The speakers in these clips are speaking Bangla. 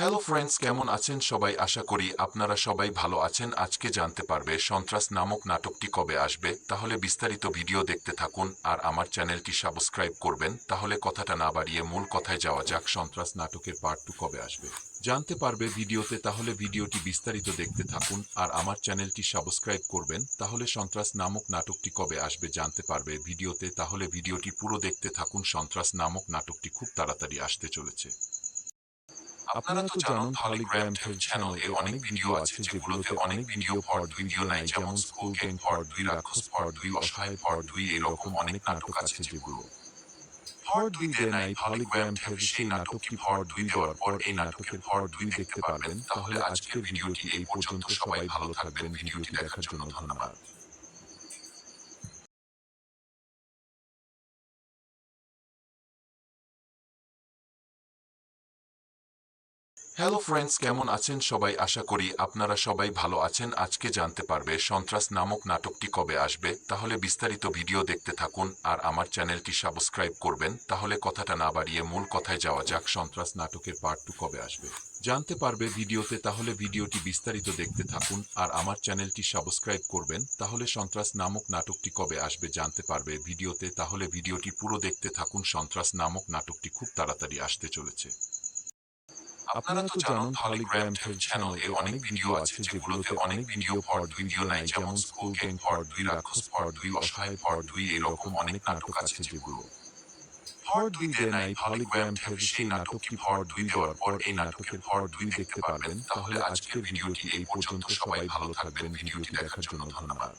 হ্যালো ফ্রেন্ডস কেমন আছেন? সবাই আশা করি আপনারা সবাই ভালো আছেন। আজকে জানতে পারবে সন্ত্রাস নামক নাটকটি কবে আসবে। তাহলে বিস্তারিত ভিডিও দেখতে থাকুন আর আমার চ্যানেলটি সাবস্ক্রাইব করবেন। তাহলে কথাটা না বাড়িয়ে মূল কথায় যাওয়া যাক সন্ত্রাস নাটকের পার্ট টু কবে আসবে। জানতে পারবে ভিডিওতে, তাহলে ভিডিওটি বিস্তারিত দেখতে থাকুন আর আমার চ্যানেলটি সাবস্ক্রাইব করবেন। তাহলে সন্ত্রাস নামক নাটকটি কবে আসবে জানতে পারবে ভিডিওতে। তাহলে ভিডিওটি পুরো দেখতে থাকুন। সন্ত্রাস নামক নাটকটি খুব তাড়াতাড়ি আসতে চলেছে। আপনারা তো জানেন পলিগ্রাম চ্যানেল এ অনেক ভিডিও আছে যেগুলোতে অনেক ভিডিও পার্ট ভিডিও নাই। যেমন স্কুল গেম পার্ট দুই রাক্ষস পার্ট দুই অসহায় পার্ট দুই এরকম অনেক নাটক আছে যেগুলো। পার্ট দুই দেয় নাই পলিগ্রাম সেই নাটকটি পার্ট দুই দেওয়ার পর এই নাটকের পার্ট দুই দেখতে পারবেন। তাহলে আজকের ভিডিওটি এই পর্যন্ত সবাই ভালো থাকবেন। ভিডিওটি দেখার জন্য ধন্যবাদ। হ্যালো ফ্রেন্ডস কেমন আছেন? সবাই আশা করি আপনারা সবাই ভালো আছেন। আজকে জানতে পারবে সন্ত্রাস নামক নাটকটি কবে আসবে। তাহলে বিস্তারিত ভিডিও দেখতে থাকুন আর আমার চ্যানেলটি সাবস্ক্রাইব করবেন। তাহলে কথাটা না বাড়িয়ে মূল কথায় যাওয়া যাক সন্ত্রাস নাটকের পার্ট টু কবে আসবে। জানতে পারবে ভিডিওতে, তাহলে ভিডিওটি বিস্তারিত দেখতে থাকুন আর আমার চ্যানেলটি সাবস্ক্রাইব করবেন। তাহলে সন্ত্রাস নামক নাটকটি কবে আসবে জানতে পারবে ভিডিওতে। তাহলে ভিডিওটি পুরো দেখতে থাকুন। সন্ত্রাস নামক নাটকটি খুব তাড়াতাড়ি আসতে চলেছে। আপনারা তো জানেন পলিগ্রাম চ্যানেল এ অনেক ভিডিও আছে যেগুলোতে অনেক ভিডিও পার্ট ভিডিও নাই। যেমন স্কুল গেম পার্ট দুই রাক্ষস পার্ট দুই অসহায় পার্ট দুই এরকম অনেক নাটক আছে যেগুলো। পার্ট দুই দেয় নাই পলিগ্রাম সেই নাটকটি পার্ট দুই দেওয়ার পর এই নাটকের পার্ট দুই দেখতে পারবেন। তাহলে আজকের ভিডিওটি এই পর্যন্ত সবাই ভালো থাকবেন। ভিডিওটি দেখার জন্য ধন্যবাদ।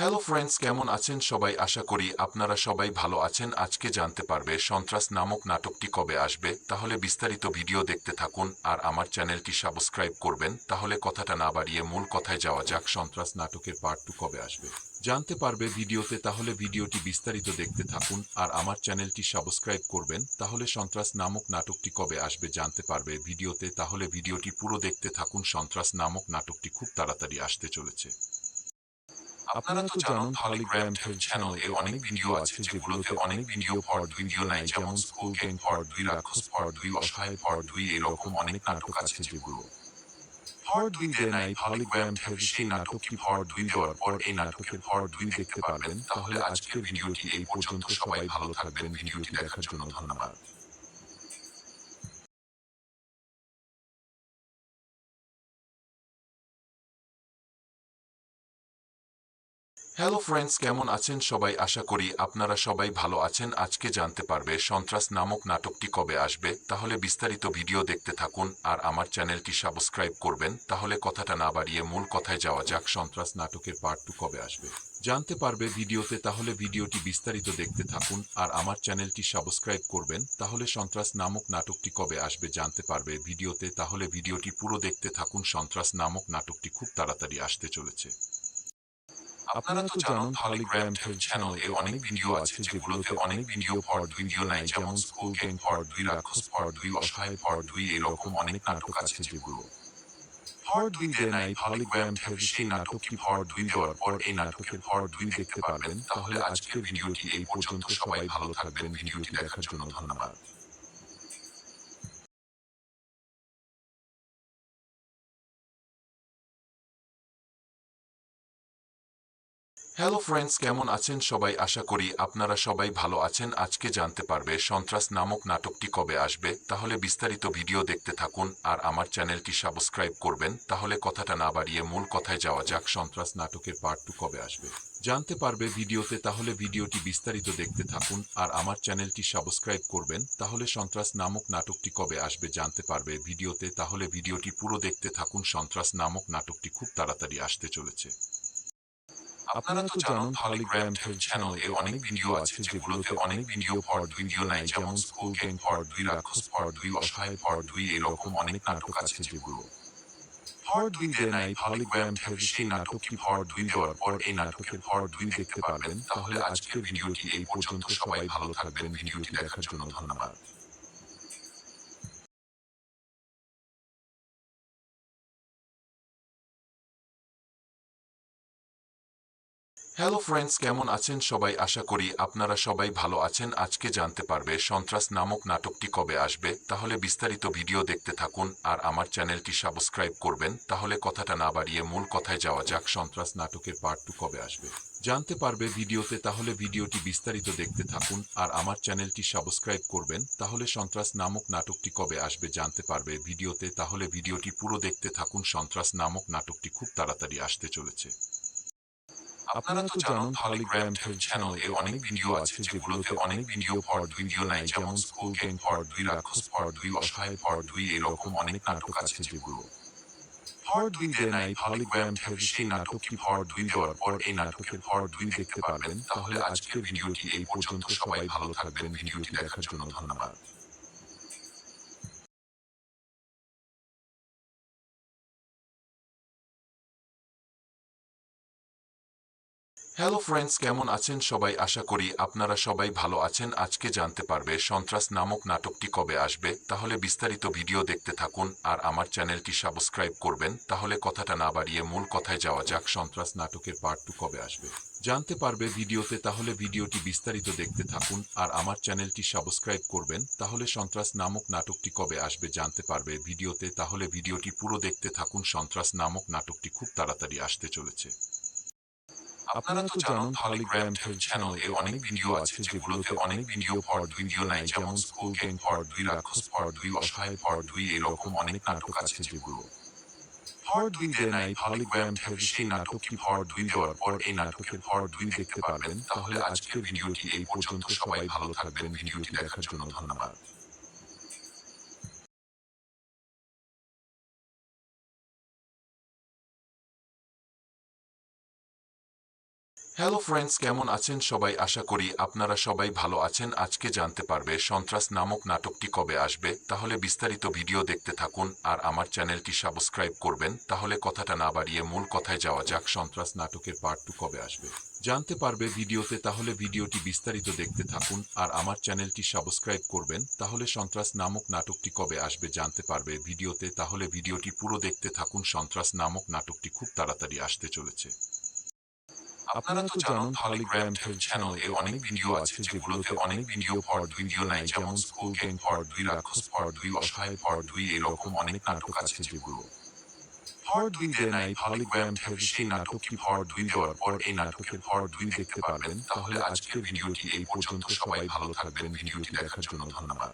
হ্যালো ফ্রেন্ডস কেমন আছেন? সবাই আশা করি আপনারা সবাই ভালো আছেন। আজকে জানতে পারবে সন্ত্রাস নামক নাটকটি কবে আসবে। তাহলে বিস্তারিত ভিডিও দেখতে থাকুন আর আমার চ্যানেলটি সাবস্ক্রাইব করবেন। তাহলে কথাটা না বাড়িয়ে মূল কথায় যাওয়া যাক সন্ত্রাস নাটকের পার্ট টু কবে আসবে। জানতে পারবে ভিডিওতে, তাহলে ভিডিওটি বিস্তারিত দেখতে থাকুন আর আমার চ্যানেলটি সাবস্ক্রাইব করবেন। তাহলে সন্ত্রাস নামক নাটকটি কবে আসবে জানতে পারবে ভিডিওতে। তাহলে ভিডিওটি পুরো দেখতে থাকুন। সন্ত্রাস নামক নাটকটি খুব তাড়াতাড়ি আসতে চলেছে। আপনারা তো জানেন পলিগ্রাম চ্যানেল এ অনেক ভিডিও আছে যেগুলোতে অনেক ভিডিও পার্ট ভিডিও নাই। যেমন স্কুল গেম পার্ট দুই রাক্ষস পার্ট দুই অসহায় পার্ট দুই এরকম অনেক নাটক আছে যেগুলো। পার্ট দুই দেয় নাই পলিগ্রাম সেই নাটকটি পার্ট দুই দেওয়ার পর এই নাটকের পার্ট দুই দেখতে পারবেন তাহলে আজকের ভিডিওটি এই পর্যন্ত সবাই ভালো থাকবেন। ভিডিওটি দেখার জন্য ধন্যবাদ। হ্যালো ফ্রেন্ডস কেমন আছেন? সবাই আশা করি আপনারা সবাই ভালো আছেন। আজকে জানতে পারবে সন্ত্রাস নামক নাটকটি কবে আসবে। তাহলে বিস্তারিত ভিডিও দেখতে থাকুন আর আমার চ্যানেলটি সাবস্ক্রাইব করবেন। তাহলে কথাটা না বাড়িয়ে মূল কথায় যাওয়া যাক সন্ত্রাস নাটকের পার্ট টু কবে আসবে। জানতে পারবে ভিডিওতে, তাহলে ভিডিওটি বিস্তারিত দেখতে থাকুন আর আমার চ্যানেলটি সাবস্ক্রাইব করবেন। তাহলে সন্ত্রাস নামক নাটকটি কবে আসবে জানতে পারবে ভিডিওতে। তাহলে ভিডিওটি পুরো দেখতে থাকুন। সন্ত্রাস নামক নাটকটি খুব তাড়াতাড়ি আসতে চলেছে। আপনারা তো জানেন পলিগ্রাম চ্যানেল এ অনেক ভিডিও আছে যেগুলোতে অনেক ভিডিও পার্ট ভিডিও নাই। যেমন স্কুল গেম পার্ট দুই রাক্ষস পার্ট দুই অসহায় পার্ট দুই এরকম অনেক নাটক আছে যেগুলো। পার্ট দুই দেয় নাই পলিগ্রাম সেই নাটকটি পার্ট দুই দেওয়ার পর এই নাটকের পার্ট দুই দেখতে পারবেন তাহলে আজকের ভিডিওটি এই পর্যন্ত সবাই ভালো থাকবেন। ভিডিওটি দেখার জন্য ধন্যবাদ। হ্যালো ফ্রেন্ডস কেমন আছেন? সবাই আশা করি আপনারা সবাই ভালো আছেন। আজকে জানতে পারবে সন্ত্রাস নামক নাটকটি কবে আসবে। তাহলে বিস্তারিত ভিডিও দেখতে থাকুন আর আমার চ্যানেলটি সাবস্ক্রাইব করবেন। তাহলে কথাটা না বাড়িয়ে মূল কথায় যাওয়া যাক সন্ত্রাস নাটকের পার্ট টু কবে আসবে। জানতে পারবে ভিডিওতে, তাহলে ভিডিওটি বিস্তারিত দেখতে থাকুন আর আমার চ্যানেলটি সাবস্ক্রাইব করবেন। তাহলে সন্ত্রাস নামক নাটকটি কবে আসবে জানতে পারবে ভিডিওতে। তাহলে ভিডিওটি পুরো দেখতে থাকুন। সন্ত্রাস নামক নাটকটি খুব তাড়াতাড়ি আসতে চলেছে। আপনারা তো জানেন পলিগ্রাম চ্যানেল অনেক ভিডিও আছে যেগুলোতে অনেক ভিডিও পার্ট ভিডিও নাই। যেমন স্কুল গেম পার্ট দুই রাক্ষস পার্ট দুই অসহায় পার্ট দুই এরকম অনেক নাটক আছে যেগুলো। পার্ট দুই দেয় নাই পলিগ্রাম সেই নাটকটি পার্ট দুই দেওয়ার পর এই নাটকের পার্ট দুই দেখতে পারবেন তাহলে আজকের ভিডিওটি এই পর্যন্ত সবাই ভালো থাকবেন। ভিডিওটি দেখার জন্য ধন্যবাদ। হ্যালো ফ্রেন্ডস কেমন আছেন? সবাই আশা করি আপনারা সবাই ভালো আছেন। আজকে জানতে পারবে সন্ত্রাস নামক নাটকটি কবে আসবে। তাহলে বিস্তারিত ভিডিও দেখতে থাকুন আর আমার চ্যানেলটি সাবস্ক্রাইব করবেন। তাহলে কথাটা না বাড়িয়ে মূল কথায় যাওয়া যাক সন্ত্রাস নাটকের পার্ট টু কবে আসবে। জানতে পারবে ভিডিওতে, তাহলে ভিডিওটি বিস্তারিত দেখতে থাকুন আর আমার চ্যানেলটি সাবস্ক্রাইব করবেন। তাহলে সন্ত্রাস নামক নাটকটি কবে আসবে জানতে পারবে ভিডিওতে। তাহলে ভিডিওটি পুরো দেখতে থাকুন। সন্ত্রাস নামক নাটকটি খুব তাড়াতাড়ি আসতে চলেছে। আপনারা তো জানেন পলিগ্রাম চ্যানেল এ অনেক ভিডিও আছে যেগুলোতে অনেক ভিডিও পার্ট ভিডিও নাই। যেমন স্কুল গেম পার্ট দুই রাক্ষস পার্ট দুই অসহায় পার্ট দুই এরকম অনেক নাটক আছে যেগুলো। পার্ট দুই দেয় নাই পলিগ্রাম সেই নাটকটি পার্ট দুই দেওয়ার পর এই নাটকের পার্ট দুই দেখতে পারবেন। তাহলে আজকের ভিডিওটি এই পর্যন্ত সবাই ভালো থাকবেন। ভিডিওটি দেখার জন্য ধন্যবাদ। হ্যালো ফ্রেন্ডস কেমন আছেন? সবাই আশা করি আপনারা সবাই ভালো আছেন। আজকে জানতে পারবে সন্ত্রাস নামক নাটকটি কবে আসবে। তাহলে বিস্তারিত ভিডিও দেখতে থাকুন আর আমার চ্যানেলটি সাবস্ক্রাইব করবেন। তাহলে কথাটা না বাড়িয়ে মূল কথায় যাওয়া যাক সন্ত্রাস নাটকের পার্ট টু কবে আসবে। জানতে পারবে ভিডিওতে, তাহলে ভিডিওটি বিস্তারিত দেখতে থাকুন আর আমার চ্যানেলটি সাবস্ক্রাইব করবেন। তাহলে সন্ত্রাস নামক নাটকটি কবে আসবে জানতে পারবে ভিডিওতে। তাহলে ভিডিওটি পুরো দেখতে থাকুন। সন্ত্রাস নামক নাটকটি খুব তাড়াতাড়ি আসতে চলেছে। আপনারা তো জানেন পলিগ্রাম চ্যানেল অনেক ভিডিও আছে যেগুলোতে অনেক ভিডিও পার্ট ভিডিও নাই যেমন স্কুল গেম দুই রাক্ষস দুই অসহায় দুই এরকম অনেক নাটক আছে যেগুলো। পার্ট দুই দেয় নাই পলিগ্রাম সেই নাটকটি পার্ট দুই দেওয়ার পর এই নাটকের দুই দেখতে পারবেন তাহলে আজকের ভিডিওটি এই পর্যন্ত সবাই ভালো থাকবেন। ভিডিওটি দেখার জন্য ধন্যবাদ। হ্যালো ফ্রেন্ডস কেমন আছেন? সবাই আশা করি আপনারা সবাই ভালো আছেন। আজকে জানতে পারবে সন্ত্রাস নামক নাটকটি কবে আসবে। তাহলে বিস্তারিত ভিডিও দেখতে থাকুন আর আমার চ্যানেলটি সাবস্ক্রাইব করবেন। তাহলে কথাটা না বাড়িয়ে মূল কথায় যাওয়া যাক সন্ত্রাস নাটকের পার্ট টু কবে আসবে। জানতে পারবে ভিডিওতে, তাহলে ভিডিওটি বিস্তারিত দেখতে থাকুন আর আমার চ্যানেলটি সাবস্ক্রাইব করবেন। তাহলে সন্ত্রাস নামক নাটকটি কবে আসবে জানতে পারবে ভিডিওতে। তাহলে ভিডিওটি পুরো দেখতে থাকুন। সন্ত্রাস নামক নাটকটি খুব তাড়াতাড়ি আসতে চলেছে। আপনারা তো জানেন পলিগ্রাম চ্যানেল অনেক ভিডিও আছে যেগুলোতে অনেক ভিডিও পার্ট ভিডিও নাই। যেমন স্কুল গেম পার্ট দুই রাক্ষস পার্ট দুই অসহায় পার্ট দুই এরকম অনেক নাটক আছে যেগুলো। পার্ট দুই দেয় নাই পলিগ্রাম সেই নাটকটি পার্ট দুই দেওয়ার পর এই নাটকের পার্ট দুই দেখতে পারবেন। তাহলে আজকের ভিডিওটি এই পর্যন্ত সবাই ভালো থাকবেন। ভিডিওটি দেখার জন্য ধন্যবাদ।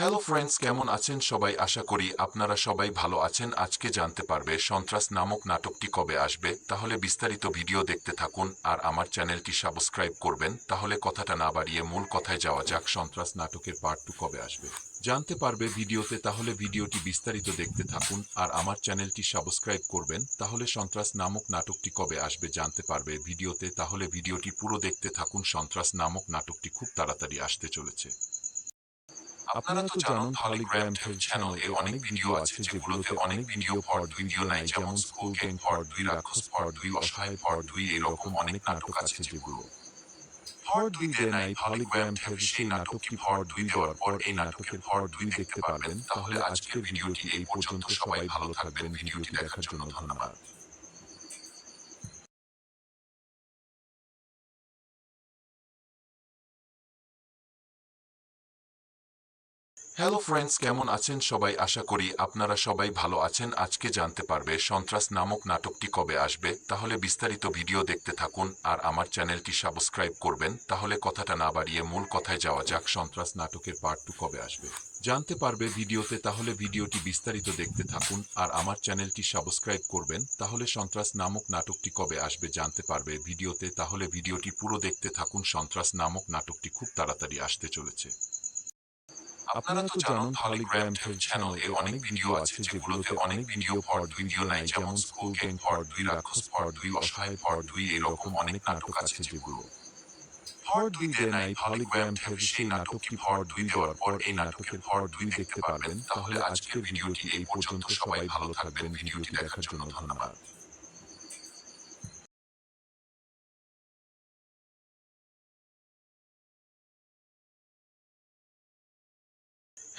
হ্যালো ফ্রেন্ডস কেমন আছেন? সবাই আশা করি আপনারা সবাই ভালো আছেন। আজকে জানতে পারবে সন্ত্রাস নামক নাটকটি কবে আসবে। তাহলে বিস্তারিত ভিডিও দেখতে থাকুন আর আমার চ্যানেলটি সাবস্ক্রাইব করবেন। তাহলে কথাটা না বাড়িয়ে মূল কথায় যাওয়া যাক সন্ত্রাস নাটকের পার্ট টু কবে আসবে। জানতে পারবে ভিডিওতে, তাহলে ভিডিওটি বিস্তারিত দেখতে থাকুন আর আমার চ্যানেলটি সাবস্ক্রাইব করবেন। তাহলে সন্ত্রাস নামক নাটকটি কবে আসবে জানতে পারবে ভিডিওতে। তাহলে ভিডিওটি পুরো দেখতে থাকুন। সন্ত্রাস নামক নাটকটি খুব তাড়াতাড়ি আসতে চলেছে। আপনারা তো জানেন পলিগ্রাম চ্যানেল এ অনেক ভিডিও আছে যেগুলোতে অনেক ভিডিও পার্ট ভিডিও নাই। যেমন স্কুল গেম পার্ট দুই রাক্ষস পার্ট দুই অসহায় পার্ট দুই এরকম অনেক নাটক আছে যেগুলো। পার্ট দুই দেয় নাই পলিগ্রাম সেই নাটকটি পার্ট দুই দেওয়ার পর এই নাটকের পার্ট দুই দেখতে পারবেন। তাহলে আজকের ভিডিওটি এই পর্যন্ত সবাই ভালো থাকবেন। ভিডিওটি দেখার জন্য ধন্যবাদ। হ্যালো ফ্রেন্ডস কেমন আছেন? সবাই আশা করি আপনারা সবাই ভালো আছেন। আজকে জানতে পারবে সন্ত্রাস নামক নাটকটি কবে আসবে। তাহলে বিস্তারিত ভিডিও দেখতে থাকুন আর আমার চ্যানেলটি সাবস্ক্রাইব করবেন। তাহলে কথাটা না বাড়িয়ে মূল কথায় যাওয়া যাক সন্ত্রাস নাটকের পার্ট টু কবে আসবে। জানতে পারবে ভিডিওতে, তাহলে ভিডিওটি বিস্তারিত দেখতে থাকুন আর আমার চ্যানেলটি সাবস্ক্রাইব করবেন। তাহলে সন্ত্রাস নামক নাটকটি কবে আসবে জানতে পারবে ভিডিওতে। তাহলে ভিডিওটি পুরো দেখতে থাকুন। সন্ত্রাস নামক নাটকটি খুব তাড়াতাড়ি আসতে চলেছে। আপনারা তো জানেন পলিগ্রাম চ্যানেল এ অনেক ভিডিও আছে যেগুলোতে অনেক ভিডিও পার্ট ভিডিও নাই। যেমন স্কুল গেম পার্ট দুই রাক্ষস পার্ট দুই অসহায় পার্ট দুই এরকম অনেক নাটক আছে যেগুলো। পার্ট দুই দেয় নাই পলিগ্রাম সেই নাটকটি পার্ট দুই দেওয়ার পর এই নাটকের পার্ট দুই দেখতে পারবেন। তাহলে আজকের ভিডিওটি এই পর্যন্ত সবাই ভালো থাকবেন। ভিডিওটি দেখার জন্য ধন্যবাদ।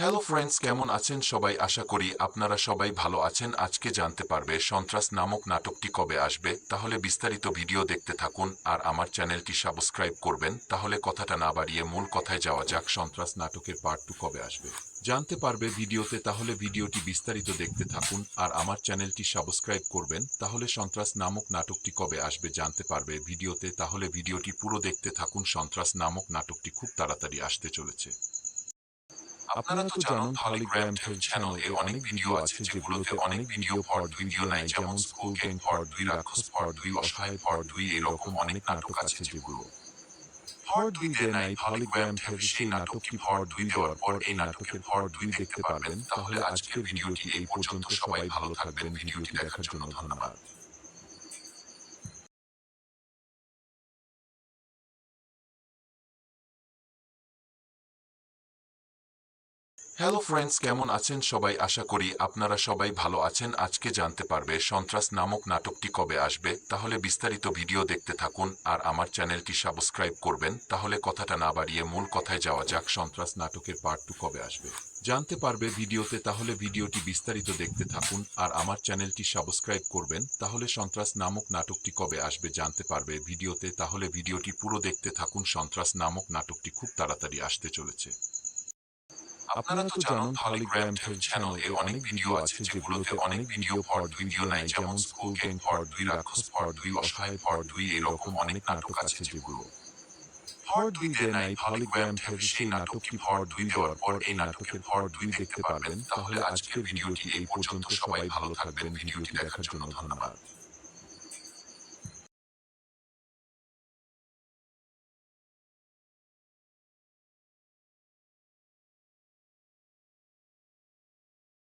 হ্যালো ফ্রেন্ডস কেমন আছেন? সবাই আশা করি আপনারা সবাই ভালো আছেন। আজকে জানতে পারবে সন্ত্রাস নামক নাটকটি কবে আসবে। তাহলে বিস্তারিত ভিডিও দেখতে থাকুন আর আমার চ্যানেলটি সাবস্ক্রাইব করবেন। তাহলে কথাটা না বাড়িয়ে মূল কথায় যাওয়া যাক সন্ত্রাস নাটকের পার্ট টু কবে আসবে। জানতে পারবে ভিডিওতে, তাহলে ভিডিওটি বিস্তারিত দেখতে থাকুন আর আমার চ্যানেলটি সাবস্ক্রাইব করবেন। তাহলে সন্ত্রাস নামক নাটকটি কবে আসবে জানতে পারবে ভিডিওতে। তাহলে ভিডিওটি পুরো দেখতে থাকুন। সন্ত্রাস নামক নাটকটি খুব তাড়াতাড়ি আসতে চলেছে। আপনারা তো জানেন পলিগ্রাম হেলথ চ্যানেল এ অনেক ভিডিও আছে যেগুলোতে অনেক ভিডিও পার্ট ভিডিও নাই। যেমন স্কুল গেম পার্ট দুই রাক্ষস পার্ট দুই অসহায় পার্ট দুই এরকম অনেক নাটক আছে যেগুলো। পার্ট দুই দেয় নাই পলিগ্রাম হেলথ সেই নাটকটি পার্ট দুই দেওয়ার পর এই নাটকের পার্ট দুই দেখতে পারবেন। তাহলে আজকের ভিডিওটি এই পর্যন্ত সবাই ভালো থাকবেন। ভিডিওটি দেখার জন্য ধন্যবাদ। হ্যালো ফ্রেন্ডস কেমন আছেন? সবাই আশা করি আপনারা সবাই ভালো আছেন। আজকে জানতে পারবে সন্ত্রাস নামক নাটকটি কবে আসবে। তাহলে বিস্তারিত ভিডিও দেখতে থাকুন আর আমার চ্যানেলটি সাবস্ক্রাইব করবেন। তাহলে কথাটা না বাড়িয়ে মূল কথায় যাওয়া যাক সন্ত্রাস নাটকের পার্ট টু কবে আসবে। জানতে পারবে ভিডিওতে, তাহলে ভিডিওটি বিস্তারিত দেখতে থাকুন আর আমার চ্যানেলটি সাবস্ক্রাইব করবেন। তাহলে সন্ত্রাস নামক নাটকটি কবে আসবে জানতে পারবে ভিডিওতে। তাহলে ভিডিওটি পুরো দেখতে থাকুন। সন্ত্রাস নামক নাটকটি খুব তাড়াতাড়ি আসতে চলেছে। আপনারা তো জানেন পলিগ্রাম হেলথ চ্যানেল এ অনেক ভিডিও আছে যেগুলোতে অনেক ভিডিও পার্ট ভিডিও নাই। যেমন স্কুল গেম পার্ট দুই রাক্ষস পার্ট দুই অসহায় পার্ট দুই এরকম অনেক নাটক আছে যেগুলো। পার্ট দুই দেয় নাই পলিগ্রাম হেলথ সেই নাটকটি পার্ট দুই দেওয়ার পর এই নাটকের পার্ট দুই দেখতে পারবেন তাহলে আজকের ভিডিওটি এই পর্যন্ত সবাই ভালো থাকবেন। ভিডিওটি দেখার জন্য ধন্যবাদ।